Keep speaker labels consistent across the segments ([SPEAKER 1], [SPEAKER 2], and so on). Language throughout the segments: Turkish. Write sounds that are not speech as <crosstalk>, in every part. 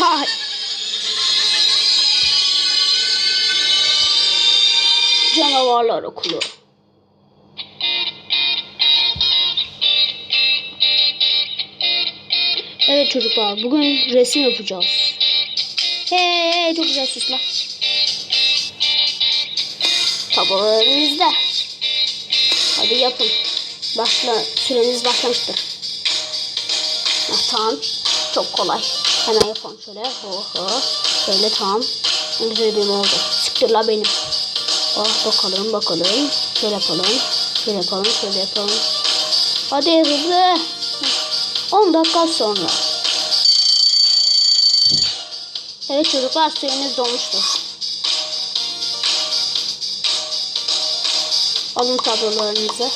[SPEAKER 1] Hay. Canavarlar okulu. Evet çocuklar bugün resim yapacağız. Hey, hey çok güzel susma. Tabloları. Hadi yapın. Başla süreniz başlamıştır. Tamam çok kolay. Hemen yapalım şöyle. Ho ho. Şöyle güzel benim oldu. Siktir la benim. Ah bakalım bakalım. Şöyle yapalım. Şöyle yapalım. Şöyle yapalım. Hadi hızlı. 10 dakika sonra. Evet çocuklar süreniz dolmuştur. Alın tablolarınızı.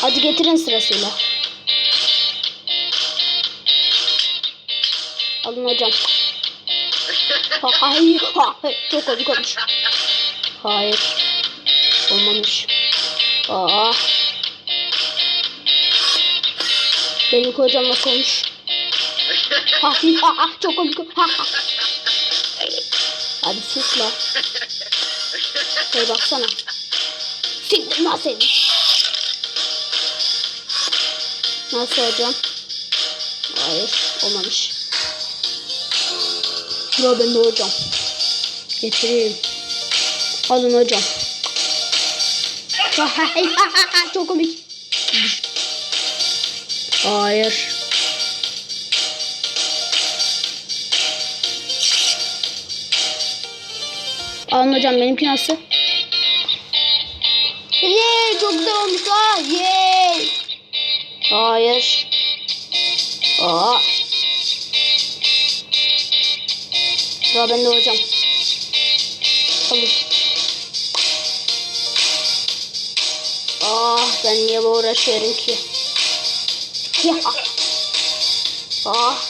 [SPEAKER 1] Hadi getirin sırasıyla. Alın hocam. Ha, hayır. Ha, çok komik olmuş. Hayır. Olmamış. Aa. Benim kocam nasıl olmuş? Ha, ha, ha, çok komik. Ha, ha. Hadi sus la. Hey baksana. Siktir lan seni. Nasıl hocam? Hayır olmamış. Sıra bende hocam. Getireyim. Alın hocam. <laughs> Çok komik. Hayır. Alın hocam benimki nasıl? Yeee çok güzel olmuş ha. Yeee. Hayır. Sıra bende hocam. Alın. Ah ben niye uğraşıyorum ki? Ya. Ah.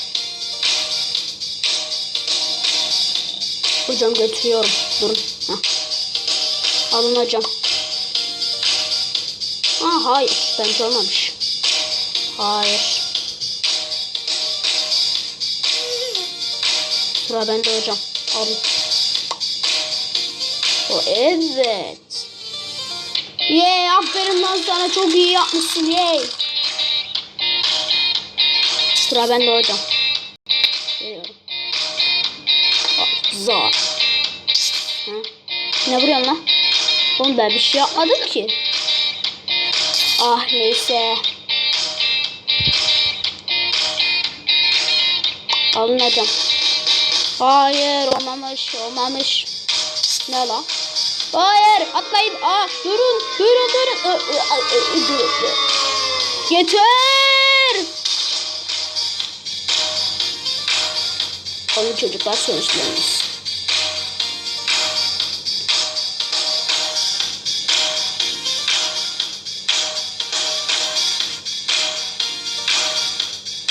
[SPEAKER 1] Hocam götürüyorum. Durun. Heh. Alın hocam. Ah hayır. Bence olmamış. Hayır. Sıra bende hocam. Alın. O evet. Yey aferin lan sana çok iyi yapmışsın yey. Sıra bende hocam. Zor. Ne vuruyorsun lan? Oğlum ben bir şey yapmadım ki. Ah neyse. Alın hocam. Hayır olmamış olmamış. Ne lan? Hayır atlayın. Aa durun durun durun. Durun. Getir. Alın çocuklar sonuçlarınız.